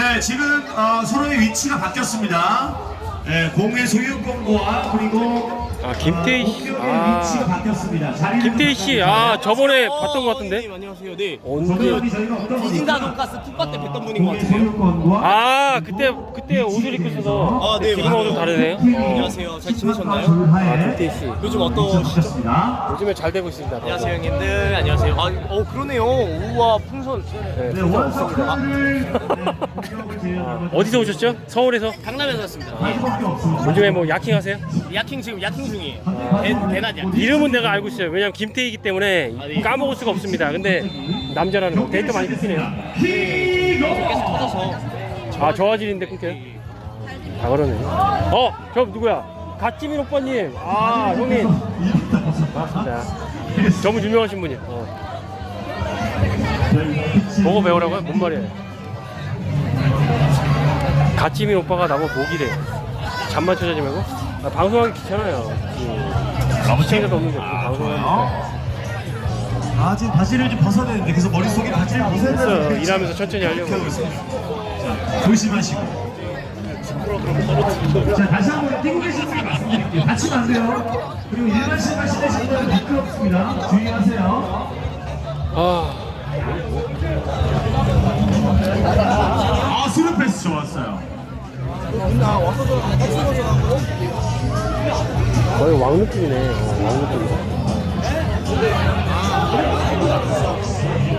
네, 지금 어, 서로의 위치가 바뀌었습니다. 네, 공의 소유권과 그리고 아 김태희 씨. 공격의 아 위치가 바뀌었습니다. 자리를 김태희 씨. 아 저번에 봤던 것 같은데. 님 안녕하세요. 네. 언제? 저희가 어떤 거니까 돈가스 풋밭 때 뵀던 분인 것 공의 같은데요. 소유권과 아 그때 그때 옷을 입고 있어서 아, 네, 지금하고 좀 맞아요. 다르네요. 어. 안녕하세요. 잘 지내셨나요? 아 김태희 씨. 요즘 어떠시죠? 요즘에 잘 되고 있습니다. 안녕하세요 형님들. 안녕하세요. 아, 어 그러네요. 우와 풍선. 네, 네, 원서클을 공격을 제외하고 어디서 오셨죠? 서울에서? 강남에서 왔습니다. 없습니다. 요즘에 뭐 야킹 하세요? 야킹 지금 야킹 중이에요. 대, 대낮 야킹. 이름은 내가 알고 있어요. 왜냐면 김태희이기 때문에 네. 까먹을 수가 없습니다. 근데 남자라는 거 데이터 많이 끊기네요. 계속 터져서. 아 저화질인데 끊겨요? 다 그러네. 어, 저 누구야? 갓지민 오빠님. 아 형님. 반갑습니다. 너무 유명하신 분이에요. 어. 보고 배우라고요? 뭔 말이에요? 갓지민 오빠가 나보고 목이래. 잠만 쳐자지 말고. 아, 방송하기 귀찮아요. 그, 시청자도 없는데 방송하니까. 아 지금 바지를 좀 벗어야 되는데 그래서 머릿속에 바지를 벗어야. 되는데 일하면서 천천히 하려고. 하고 있어요. 자, 조심하시고 자 다시 한번 뛰고 계신 분이 말씀드릴게요 다치면 안 돼요 그리고 일반 신발 신으신 분은 미끄럽습니다 주의하세요 아, 아 스루 패스 좋았어요 거의 왕 느낌이네. 어, 왕 느낌.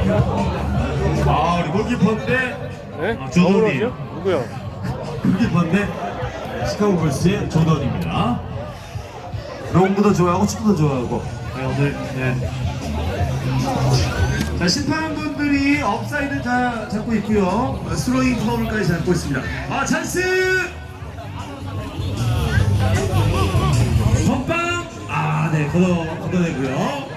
아 우리 골키퍼인데 네? 아, 조던이. 더불어요? 누구요? 골키퍼인데 시카고 불스의 조던입니다 농구도 좋아하고 축구도 좋아하고 네, 오늘 네. 자 심판분들이 업사이드 다 잡고 있고요 스로잉 파울까지 잡고 있습니다 아 찬스 선빵 아네 걷어 걷어내고요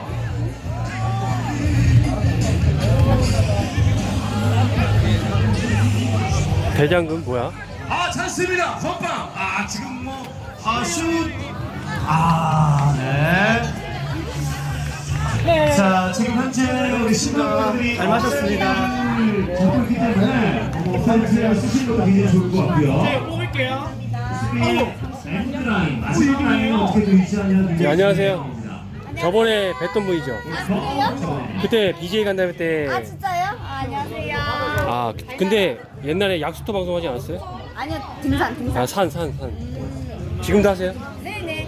대장금 뭐야? 아 찬스입니다. 선빵 아 지금 뭐 아슛 아 네. 자 지금 현재 우리 신동분들이 잘 마셨습니다. 잡고 있기 때문에 업사이드를 쓰시는 것도 굉장히 좋을 것 같고요. 뽑을게요. 엔드라인 마지막 라인은 어떻게 유지하냐 네, 안녕하세요. 저번에 뵀던 분이죠. 그래요? 그때 BJ 간다을 때. 아 진짜요? 아, 안녕하세요. 아, 그- 근데 옛날에 약수터 방송하지 않았어요? 아니요 등산 등산. 아, 산, 산, 산. 지금도 하세요? 네네.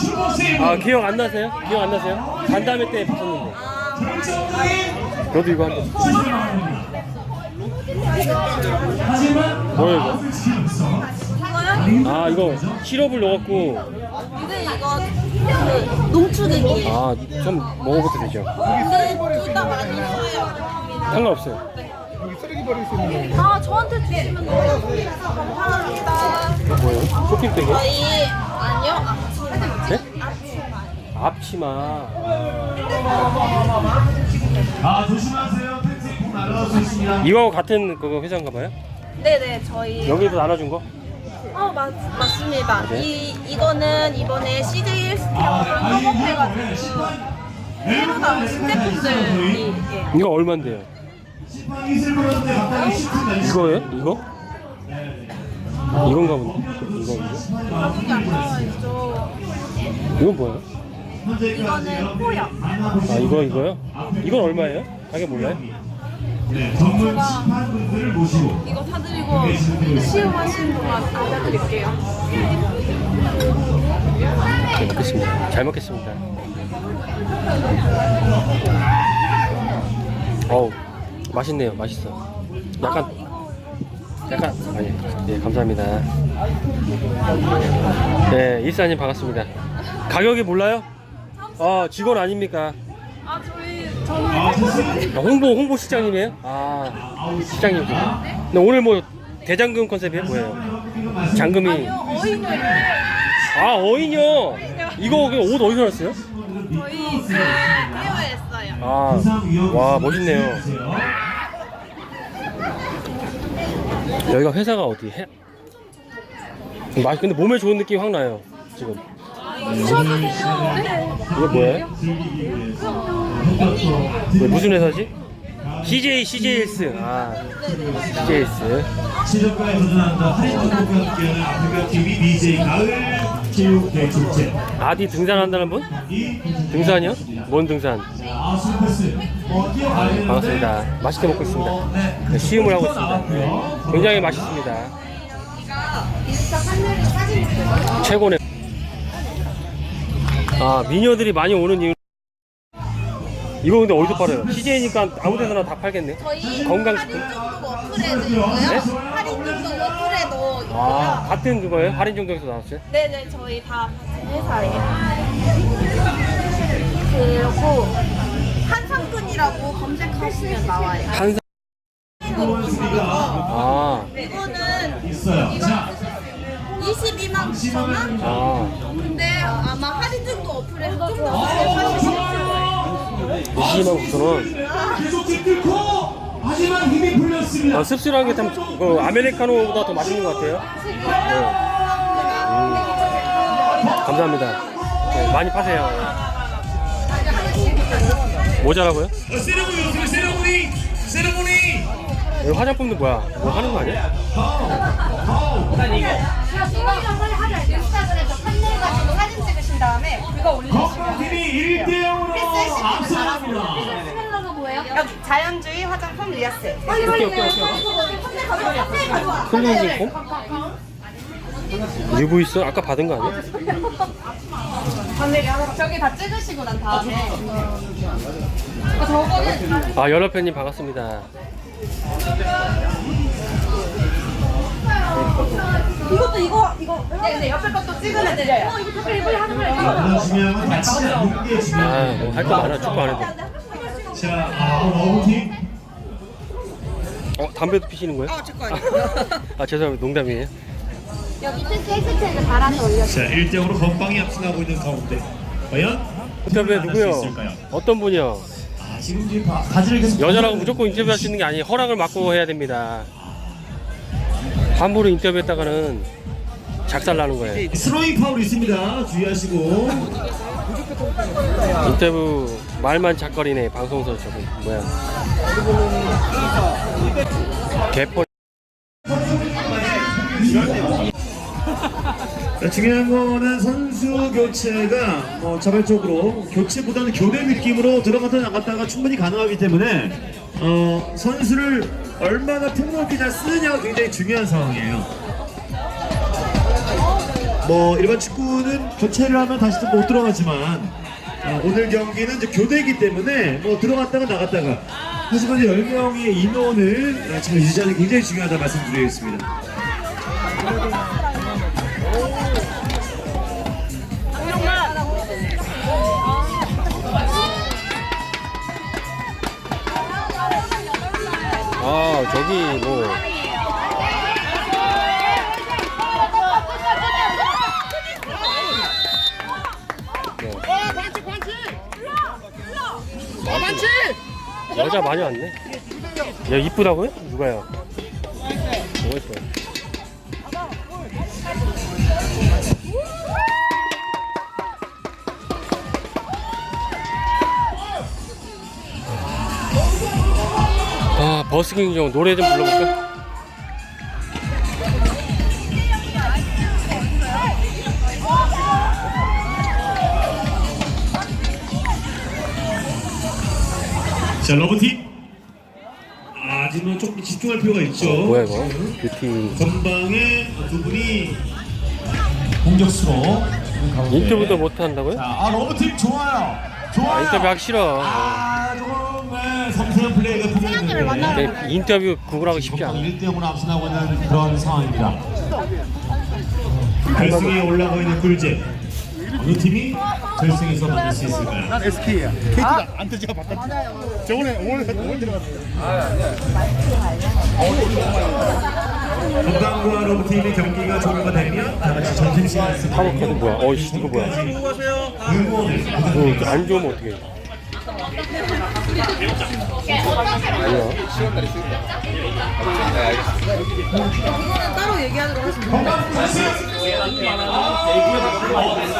슈퍼 세이브 아, 기억 안 나세요? 기억 안 나세요? 간담회 때. 결정적인 너도 이거 한번. 하지만 뭐예요, 이거? 이거요? 아, 이거 시럽을 넣어갖고. 이거 그 농축액이에요. 아, 좀 먹어봐도 되죠? 근데 둘 다 많이 써요. 상관없어요. 아 저한테 주시면 돼요. 감사합니다. 뭐예요? 쇼핑백이요? 저희 아니요. 아, 네? 앞치마. 아 조심하세요 팬티 꼭 날아가고 있습니다 이거하고 같은 그거 회사인가 봐요? 네네 저희. 여기도 나눠준 거? 어 맞, 맞습니다. 이 이거는 이번에 CJ 아, 이거 협업해가지고 새로 나온 신제품들이 예. 이거 얼만데요? 이거예요? 이거? 이건가 본데? 이거, 이거? 가격이 안 나와 있죠. 이건 뭐예요? 이거는 포역. 아, 이거, 이거요? 이건 얼마예요? 가격 몰라요? 네, 전문 심판분들을 모시고 이거 사드리고 시음하시는 동안 알려드릴게요. 잘 먹겠습니다. 잘 먹겠습니다. 어우, 맛있네요. 맛있어. 약간, 아, 약간, 아니, 예, 감사합니다. 네, 일사님 반갑습니다. 가격이 몰라요? 아, 직원 아닙니까? 아 저는 아 홍보, 홍보 시장님이에요? 아, 시장님. 근데 오늘 뭐, 대장금 컨셉이에요? 뭐예요? 장금이. 아니요 어인을 아, 어인이요? 이거 그냥 옷 어디서 났어요? 저희 그 헤어했어요. 아, 와, 멋있네요. 여기가 회사가 어디? 해? 맛 근데 몸에 좋은 느낌이 확 나요. 지금. 네. 이거 뭐예요? 왜, 무슨 회사지? CJ CJS 아 CJS 시즌가에 도전한다 할인정보가 함께하는 아프리카 TV BJ 가을 체육 대축제 아디 등산한다는 분? 이 등산이요? 뭔 등산? 아어 뛰어가야 되는데 반갑습니다. 맛있게 먹고 있습니다. 네, 시음을 하고 있습니다. 굉장히 맛있습니다. 최고네. 아 미녀들이 많이 오는 이유. 이거 근데 어디서 팔아요? CJ니까 아무 데서나 다 팔겠네. 저희 건강식품? 할인 정도 어플에도 있고요. 할인 정도 어플에도 있고요. 아 같은 그거예요? 할인 정도에서 나왔어요? 네네 저희 다 같은 회사예요. 그리고 한상근이라고 검색하시면 나와요. 한사. 아, 이거는 자 22만 9천 원? 아, 근데 아마 할인 정도 어플에서 좀더 싸게 파실 수 있을 거예요. 20만 9천 원. 하지만 힘이 풀렸습니다 아, 씁쓸한 게참 그 아메리카노보다 더 맛있는 것 같아요. 네. 음. 감사합니다. 네, 많이 파세요. 모자라고요? 어, 세레모니 어떻게 세레모니 세레모니 여기 화장품도 뭐야? 뭐 하는 거 아니야? 인스타그램에서 판매해가지고 사진 찍 으신 다음에 그거 올리시면 건강팀이 1대 0으로 앞서갑니다 스멜러가 뭐예요? 여기 자연주의 화장품 리아셀. 빨리 빨리 빨리 클렌징 폼? 유부 있어? 아까 받은 거 아니야? 저기 다 찍으시고 난 다음에 아, 저거는 아 연합회님 반갑습니다. 네 옆에 것도 찍으면 드려요 어 중요한 건 다치지 않는 게 중요해요 아, 뭐 할 거 많아. 축구 안 해도. 자, 아, 러브팀 어, 담배도 피시는 거예요? 아, 제거 아니에요. 아, 죄송합니다. 농담이에요. 여기 테스트 해스트를 달아서 올려 자, 1대0으로 건방이 앞서가고 있는 가운데 과연 인터뷰 할수 누구요? 있을까요? 어떤 분이요? 아, 지금 지금 바- 바지를 계속 여자라고 무조건 인터뷰할 수 있는 게 아니에요. 허락을 받고 해야 됩니다. 함부로 인터뷰했다가는 작살 나는 거예요. 스로잉 파울 있습니다. 주의하시고 인터뷰 말만 작거리네. 방송서 저거 뭐야? 자, 중요한 거는 선수 교체가 뭐 자발적으로 교체보다는 교대 느낌으로 들어갔다 나갔다가 충분히 가능하기 때문에 어, 선수를 얼마나 폭넓게 잘 쓰느냐가 굉장히 중요한 상황이에요. 뭐 일반 축구는 교체를 하면 다시 또 못 들어가지만 어, 오늘 경기는 이제 교대이기 때문에 뭐 들어갔다가 나갔다가 하지만 10명의 인원을 어, 잘 유지하는 게 굉장히 중요하다 말씀드리겠습니다. 아, 저기 뭐. 여자 많이 왔네. 야 이쁘다고요? 누가요? 너무 이뻐요. 아 버스킹 좀 노래 좀 불러볼까? 자 러브팀. 아 지금 조금 집중할 필요가 있죠. 뭐야 이거? 뷰티 전방에 두 분이 공격수로 인터뷰도 못 한다고요? 아 러브팀 좋아요. 좋아요. 아, 인터뷰 하기 싫어. 아 조금 네, 섬세한 플레이가 필요한데 네, 인터뷰 구글하기 쉽지 않아. 1대 0으로 앞서나고 있는 그런 상황입니다. 결승에 올라가 있는 꿀잼 어느 팀이 결승에서 만날 수 있을까요? 난 SK야. KT가 안 뜨지가 바꿨지. 저번에 오늘 오늘 들어갔어요. 건강과 러브팀의 경기가 종료가 되면 다 같이 점심시간을 쓰고 타워카드 뭐야? 어이씨 이거 뭐야? 응원을 이거 안 좋으면 어떡해? 뭐야?